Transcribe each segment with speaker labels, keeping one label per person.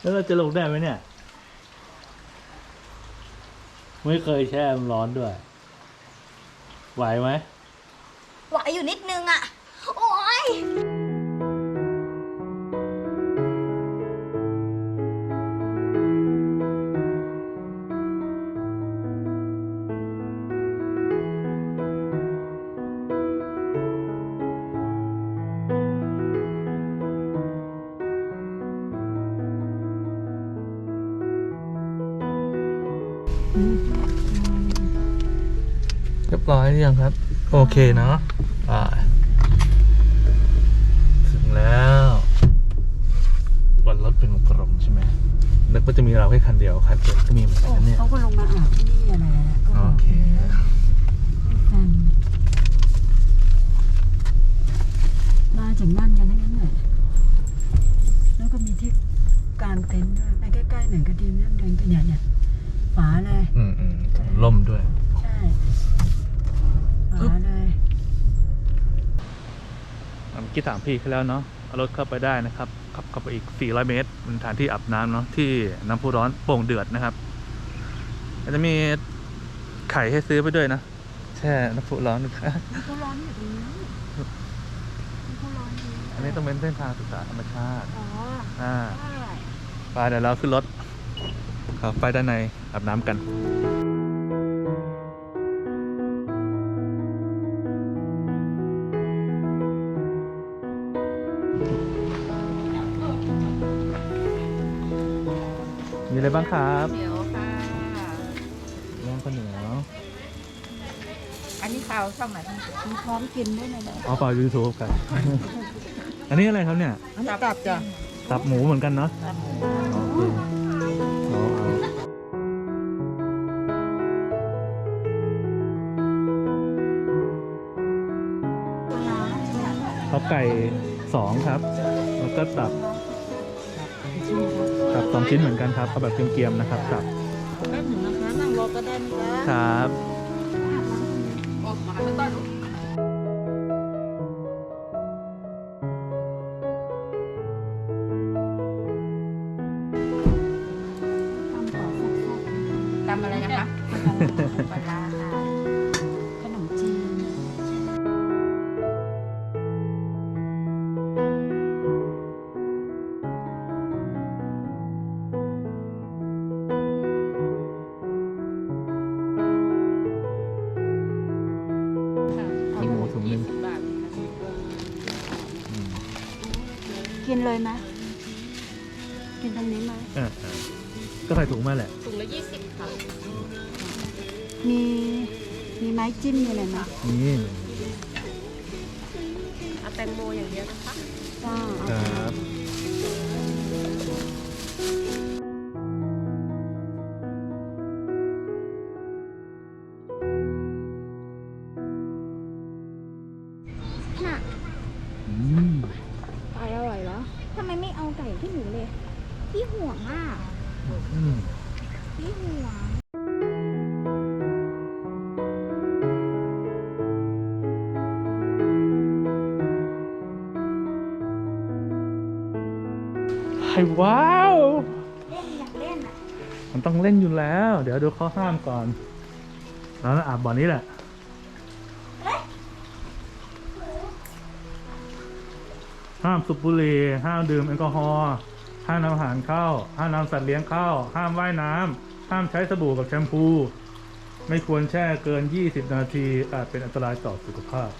Speaker 1: แล้วเราจะลงได้ไหมเนี่ย ไม่เคยแช่มันร้อนด้วย ไหวไหม
Speaker 2: ไหวอยู่นิดนึงอะโอ้ย
Speaker 1: ร้อยหรือยังครับ โอเคเนาะถึงแล้ว วันรถเป็นกลมใช่ไหมแล้วก็จะมีเราแค่คันเดียวคันเดียวก็มีเหมือนกันเนี่ย
Speaker 3: เขาก็ลงมาอาบที่นี่แหละ
Speaker 1: ไรค
Speaker 3: กันมาถึงนั่นกันทั้งนั้นเลยแล้วก็มีที่กางเต็นท์ด้วยไปใกล้ๆหน่อยก็ดีไม่ต้องเดินกันเนี่ยเนี่ยฝาเลย
Speaker 1: อืมอืมล่มด้วย
Speaker 3: ใช่ฝาเลย
Speaker 1: เมื่อกี้ถามพี่เขาแล้วเนาะเอารถเข้าไปได้นะครับขับเข้าไปอีก 400 เมตรเป็นสถานที่อาบน้ำเนาะที่น้ำพุร้อนโป่งเดือดนะครับอาจจะมีไข่ให้ซื้อไปด้วยนะแช่น้ำพุร้อนนะครับ
Speaker 3: เขาร้อนอยู่ตรงนี้เขาร้อนอยู่
Speaker 1: อันนี้ต้องเป็นเส้นทางศึกษาธรรมชาติ
Speaker 3: อ๋อ
Speaker 1: อ่า
Speaker 3: ใช่
Speaker 1: ไปเดี๋ยวเราขึ้นรถครับไปด้านในอาบน้ำกัน มีอะไรบ้างครับ
Speaker 4: เดี๋ยวค่ะ
Speaker 1: ย่างข้าวเหนียว
Speaker 4: อันนี้ข่าวช่องไหนท่านผู้ชม
Speaker 3: มีพร้อมกินด้วยนะเนี่ย
Speaker 1: อ๋อเปล่ายูทูบครับ อันนี้อะไรครับเนี่ย
Speaker 3: อันนี้ตับจ้ะ
Speaker 1: ตับหมูเหมือนกันเนาะโอเคเอาเอาเอาไก่สองครับ แล้วก็ตับ ตับสองชิ้นเหมือนกันครับ เอาแบบเกรียมๆนะครับตับ
Speaker 3: แป๊บหนึ่งนะคะนั่งรอก็ได้นะจ๊ะ
Speaker 1: ครับ
Speaker 4: ออกมาแล้วต้น
Speaker 3: ตำต่อแซ่บ
Speaker 4: ตำอะไรนะคะ
Speaker 3: ๆปลาร้า กินเลยไหมกินตรงนี้ไหม
Speaker 1: เออเออก็ใส่ถุงมาแหละ
Speaker 4: ถุงละ20ค่ะ
Speaker 3: มีมีไม้จิ้มมีอะไรไหม
Speaker 1: นี่
Speaker 4: เอาแตงโมอย่างเดียวนะคะ
Speaker 3: จ้า
Speaker 1: ค
Speaker 3: เอา
Speaker 1: รับ
Speaker 2: ว้า
Speaker 1: ว
Speaker 2: เล่นอยากเล่นอะ
Speaker 1: มันต้องเล่นอยู่แล้ว เดี๋ยวดูข้อห้ามก่อน แล้วอาบบ่อนี้แหละห้ามสูบบุหรี่ห้ามดื่มแอลกอฮอล์ ห้ามนำอาหารเข้า ห้ามนำสัตว์เลี้ยงเข้า ห้ามว่ายน้ำ ห้ามใช้สบู่กับแชมพู ไม่ควรแช่เกิน 20 นาที อาจเป็นอันตรายต่อสุขภาพ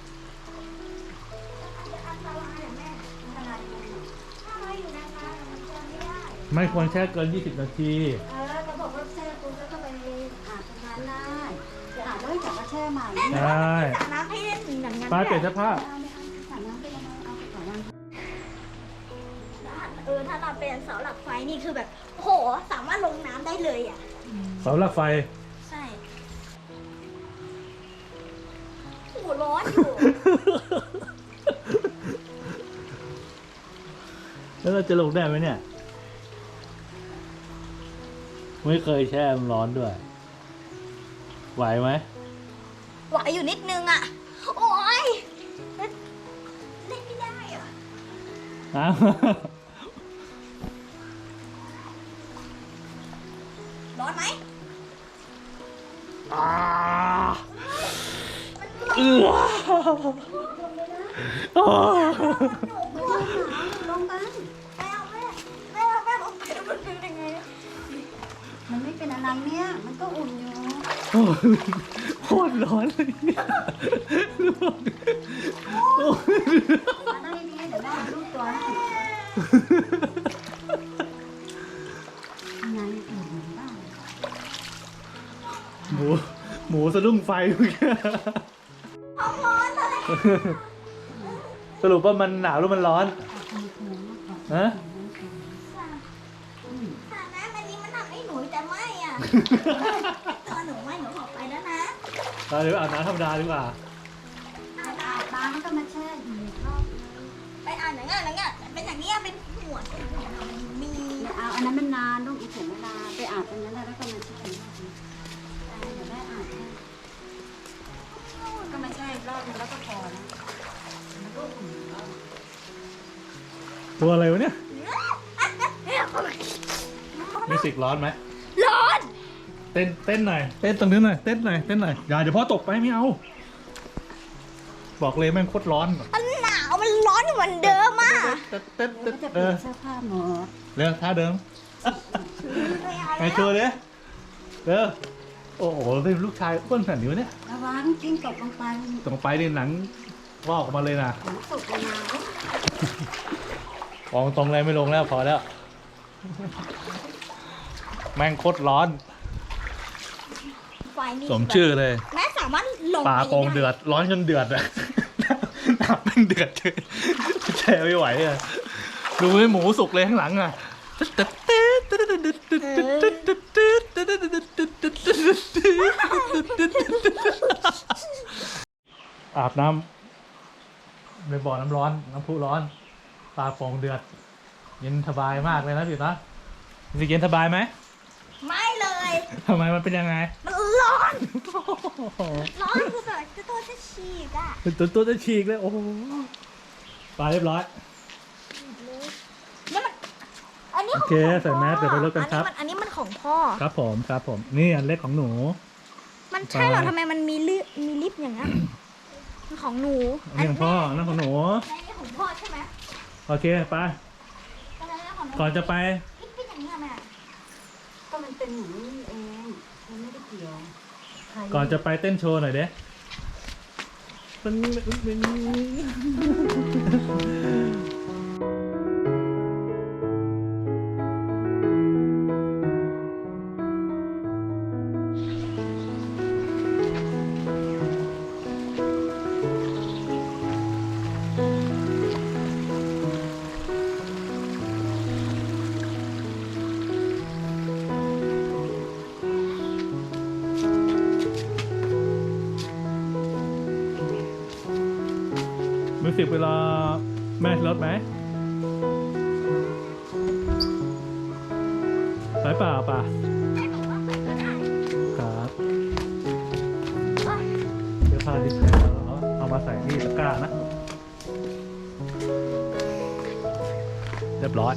Speaker 2: ไม่ได้
Speaker 1: ไม่ควรแช่เกิน 20 นาที
Speaker 3: เออเขาบอกว่าแช่ปุ๊บแล้วก็ไปอาบตรงนั้นได้จะอาบแล้วกลับมาแช่ใหม่ไม่
Speaker 1: ใช่
Speaker 2: สระน้ำให้เล่นอย่างนั้น
Speaker 1: ไปเปลี่ยนเสื้อผ้า
Speaker 3: เอาไม่เอาสระน้ำไปแล้วเอาไปก่อนวัน
Speaker 2: เออถ้าเราเป็นเสาหลักไฟนี่คือแบบโอ้โหสามารถลงน้ำได้เลยอะ
Speaker 1: เสาหลักไฟ
Speaker 2: ใช่โอ้โหร้อนอยู่
Speaker 1: แล้วเราจะลงได้ไหมเนี่ย ไม่เคยแช่มันร้อนด้วย ไหวไหม
Speaker 2: ไหวอยู่นิดนึงอะ โอ้ยเล่นเล่นไม่ได้อะ
Speaker 1: อ้าว
Speaker 2: ร้อนไหม
Speaker 1: อ่าเอืออ่า
Speaker 2: ลงกันไม่เอาแม่ไม่เอาแม่ลงไปมันเป็นยังไง
Speaker 3: มันไม่เป็นอะไรเนี่ย มันก็อุ่นอยู่
Speaker 1: โอ้ยโคตรร้อนเลยเนี่ย
Speaker 3: มาได้ดีเดี๋ยวแม่รูปตัวให้ไงอุ่นเหมือนบ้าน
Speaker 1: หมูหมูสะดุ้งไฟเมื่อกี้สรุปว่ามันหนาวหรือมันร้อนฮะ
Speaker 2: ค่ะ ไหมอะตัวหนูไหมหนูขอไปแล้วนะ
Speaker 1: เราเดี๋ยวอาบน้ำธรรมดาดีกว่า
Speaker 2: อาบ
Speaker 3: อาบน้ำมันก็มาแช่อยู่ในรอบ
Speaker 2: ไปอ่านหนังอะหนังอะเป็นอย่างนี้ยเป็นหัวมี
Speaker 3: อย่าเอาอันนั้นมันนานลูกอีกถึงเวลาไปอาบตรงนั้นแล้วก็มาแช่อีกรอบนึงได้เดี๋ยวแม่อาบให้ก็มาแช่อีกรอบนึงแล้วก็พอแล้วมันก็อุ่นอยู่แล้ว
Speaker 1: ตัวอะไรวะเนี่ย มิวสิกร้อนไหม
Speaker 2: ร้อน
Speaker 1: เต้นเต้นหน่อยเต้นตรงนี้หน่อยเต้นหน่อยเต้นหน่อยอย่าเดี๋ยวพ่อตกไปไม่เอา บอกเลยแม่งโคตรร้อน
Speaker 2: มันหนาวมันร้อนอยู่เหมือนเดิมอะ
Speaker 1: เต้นเต้น
Speaker 3: แล้
Speaker 1: เต้
Speaker 3: วนก็จะเป
Speaker 1: เอ
Speaker 3: ลี่ย
Speaker 1: อน
Speaker 3: เสื้อผ้าหมด
Speaker 1: เร็วท่าเดิม
Speaker 2: ไม่เอา
Speaker 1: ไงโชว์ดิเร็วโอ้โหเป็นลูกชายอ้วนขนาดนี้วะเนี่ย
Speaker 3: ระวังกิ้งตกลงไป
Speaker 1: ตรงไปนี่หนังว่าออกมาเลยนะ
Speaker 3: ฝนตกลงมา
Speaker 1: มองตรงเลยไม่ลงแล้วพอแล้ว แม่งโคตรร้อน
Speaker 2: ไฟนี่
Speaker 1: สมชื่อเลย
Speaker 2: แม่สามารถลง
Speaker 1: ปลาโกงเดือด ร้อนจนเดือดอะน้ำแม่งเดือดเลยแช่ไม่ไหวอะดูไอ้หมูสุกเลยข้างหลังอะอาบน้ำในบ่อน้ำร้อน น้ำพุร้อนปลาโป่งเดือด เย็นสบายมากเลยนะพี่นะรู้สึกเย็นสบายไหม
Speaker 2: ไม่เลย
Speaker 1: ทำไมมันเป็นยังไง
Speaker 2: มันร้อน ร้อนคือแบบจะตัวจะฉีกอะ
Speaker 1: เป็นตัวตัวจะฉีกเลยโอ้โหปลาเรียบร้อย
Speaker 2: นี่มัน อันนี้ของ
Speaker 1: โอเค
Speaker 2: ของ
Speaker 1: ใส่แมสเดี๋ยวไปรถกันครับ
Speaker 2: อันนี้มันของพ่อ
Speaker 1: ครับผมครับผมนี่อันเล็กของหนู
Speaker 2: มันใช่เหรอ
Speaker 1: ไป
Speaker 2: ทำไมมันมีลิมีลิฟต์อย่างนั้นมันของหนู
Speaker 1: อันนี้ของพ่อนั่นของหนู
Speaker 2: อันนี้ของพ่อใช่ไหม
Speaker 1: โอเคไป
Speaker 2: อันนั้นของหนู
Speaker 1: ก่อนจะไป
Speaker 2: มั
Speaker 3: นเป็นหนูนี่เองมันไม่ได้เกี่ยวใคร
Speaker 1: ก่อนจะไปเต้นโชว์หน่อยเด้เป็นเป็น มิวสิกเวลาแม่รถไหมไปเปล่าป่ะครับ
Speaker 2: เดี๋
Speaker 1: ยวพาดิเซลเอามาใส่นี่ตะกร้านะ เรียบร้อย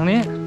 Speaker 2: นไ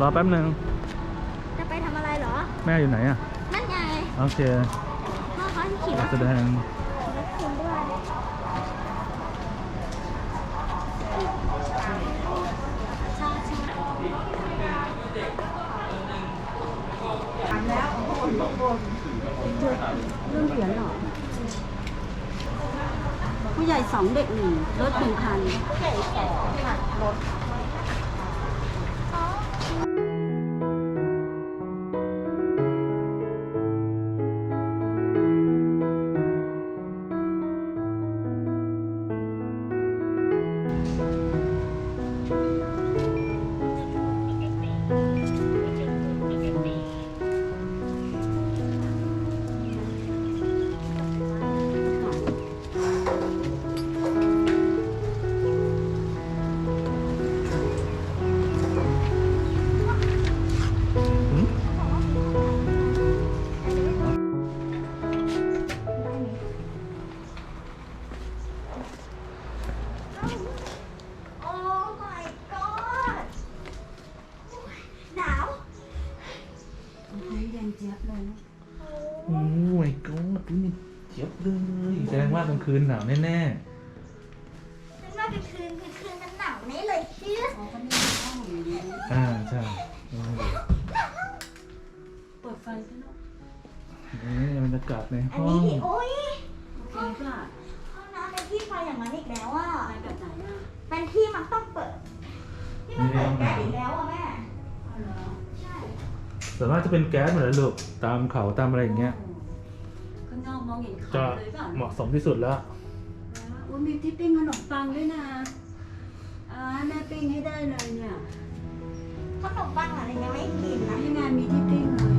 Speaker 2: ร
Speaker 1: อแป๊บ
Speaker 3: ห
Speaker 1: นึ่ง
Speaker 2: จะไปทำอะไรเหรอ
Speaker 1: แม่อยู่ไหนอะ
Speaker 2: นั่นไง
Speaker 1: โอเค
Speaker 2: พ่อเขาขี่ร
Speaker 1: การ
Speaker 2: ถ
Speaker 1: แสดง
Speaker 2: รถคุณด้วยใช่ใช่
Speaker 3: เรื่องเขียนเหรอ ผู้ใหญ่สองเด็กหนึ่งรถหนึ่งคัน
Speaker 1: หื คืนหนาวแน่
Speaker 2: นึกว่ากลางคืนกลางคืนมันหนาวแน่เลยเชื่อ
Speaker 3: อ๋อก็นี่ห้องอยู่นี่
Speaker 1: ๆอ่าใช่โอ้โห
Speaker 3: เปิดไฟซะเนอะ
Speaker 1: นี่บรรยากาศใน
Speaker 2: อัน
Speaker 1: ห้อ
Speaker 2: นี้
Speaker 1: ง
Speaker 2: ที่โอ้ย
Speaker 3: โอเคค่ะ
Speaker 2: ห้องน้ำเป็นที่ไฟอย่างนั้นอีกแล้วอะ
Speaker 3: ไปแบบไหนอะ
Speaker 2: เป็นที่มันต้องเปิด ที่มันเปิดแก๊สอีกแล้วอะแม่
Speaker 3: เอาเหรอ
Speaker 2: ใช่
Speaker 1: ส่วนมากจะเป็นแก๊สหมดเลยลูกตามเขาตามอะไรอย่างเงี้ย
Speaker 3: เห็นเขา
Speaker 1: จะ
Speaker 3: เลยเปล่า
Speaker 1: เหมาะสมที่สุดแล้ว
Speaker 3: อุ้ยมีที่ปิ้งขนมปังด้วยนะอ่าแม่ปิ้งให้ได้เลยเนี่ย
Speaker 2: ขนมปังอะไรยังไม่กินนะ
Speaker 3: นี่ไงมีที่ปิ้งเลย